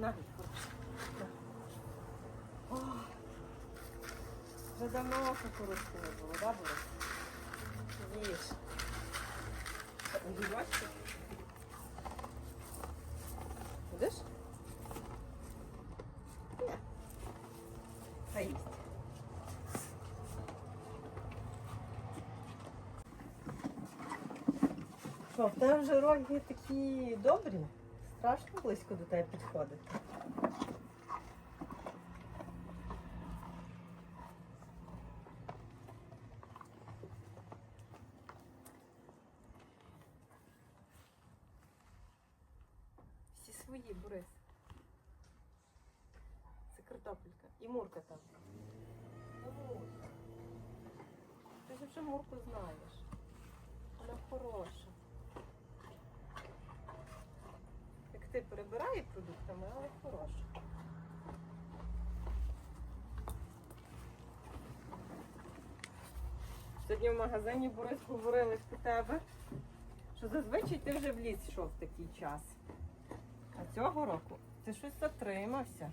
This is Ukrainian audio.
На, хорошо. На. О, Вже давно кукурудзки не було, да, було? Їж. Огірочки. Будеш? Ні. Хай їсть. Що, в тебе вже роги такі добрі? Страшно близько до тебе підходити. Всі свої, Борис. Це картопелька. І мурка там. Ти ж вже мурку знаєш. Вона хороша. Ти перебирає продуктами, але хороше. Сьогодні в магазині Борис говорили про тебе, що зазвичай ти вже в ліс йшов в такий час. А цього року ти щось затримався.